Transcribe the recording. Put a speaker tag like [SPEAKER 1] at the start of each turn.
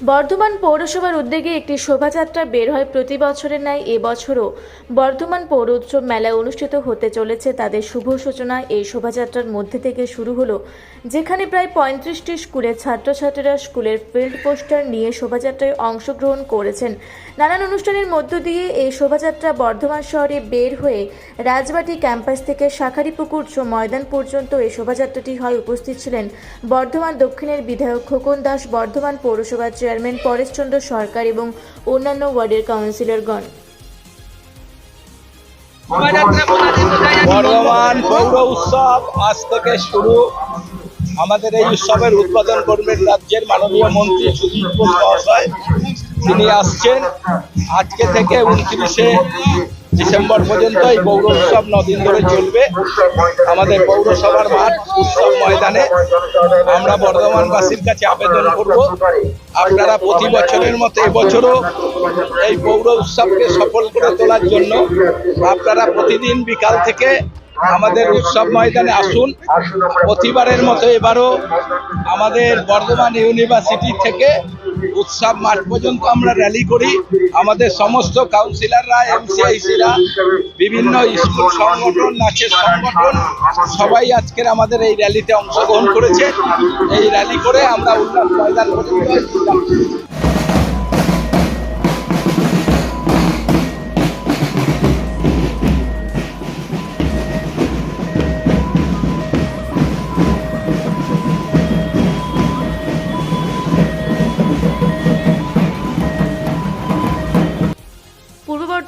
[SPEAKER 1] বর্ধমান পৌরসভার উদ্যোগে একটি শোভাযাত্রা বের হয় প্রতি বছরের ন্যায়। এবছরও বর্ধমান পৌর উৎসব মেলায় অনুষ্ঠিত হতে চলেছে তাদের শুভ সূচনা। এই শোভাযাত্রার মধ্যে থেকে শুরু হলো যেখানে প্রায় পঁয়ত্রিশটি স্কুলের ছাত্রছাত্রীরা স্কুলের ফিল্ড পোস্টার নিয়ে শোভাযাত্রায় অংশগ্রহণ করেছেন। নানান অনুষ্ঠানের মধ্য দিয়ে এই শোভাযাত্রা বর্ধমান শহরে বের হয়ে রাজবাটি ক্যাম্পাস থেকে শাখারিপুকুর ময়দান পর্যন্ত এই শোভাযাত্রাটি হয় উপস্থিত ছিলেন বর্ধমান দক্ষিণের বিধায়ক খোকন দাস। বর্ধমান পৌরসভার চেয়ারম্যান পরেশচন্দ্র সরকার এবং অন্যান্য ওয়ার্ডের কাউন্সিলরগণ।
[SPEAKER 2] বর্ধমান পৌর উৎসব আজ থেকে শুরু। আমাদের এই উৎসবের উদ্বোধন করবেন রাজ্যের মাননীয় মন্ত্রী সুদীপ মহাশয়। তিনি আসছেন আজকে থেকে উনত্রিশে ডিসেম্বর পর্যন্ত এই পৌর উৎসব নদিন ধরে চলবে। আমাদের পৌরসভার মাঠ উৎসব ময়দানে। আমরা বর্ধমানবাসীর কাছে আবেদন করব। আপনারা প্রতি বছরের মতো এবছরও এই পৌর উৎসবকে সফল করে তোলার জন্য আপনারা প্রতিদিন বিকাল থেকে আমাদের উৎসব ময়দানে আসুন। প্রতিবারের মতো এবারও আমাদের বর্ধমান ইউনিভার্সিটি থেকে উৎসব মাঠ পর্যন্ত আমরা র্যালি করি। আমাদের সমস্ত কাউন্সিলররা, এমসিআইসিরা, বিভিন্ন স্কুল সংগঠন, নাচের সংগঠন, সবাই আজকের আমাদের এই র্যালিতে অংশগ্রহণ করেছে। এই র্যালি করে আমরা উল্লাস ময়দান পর্যন্ত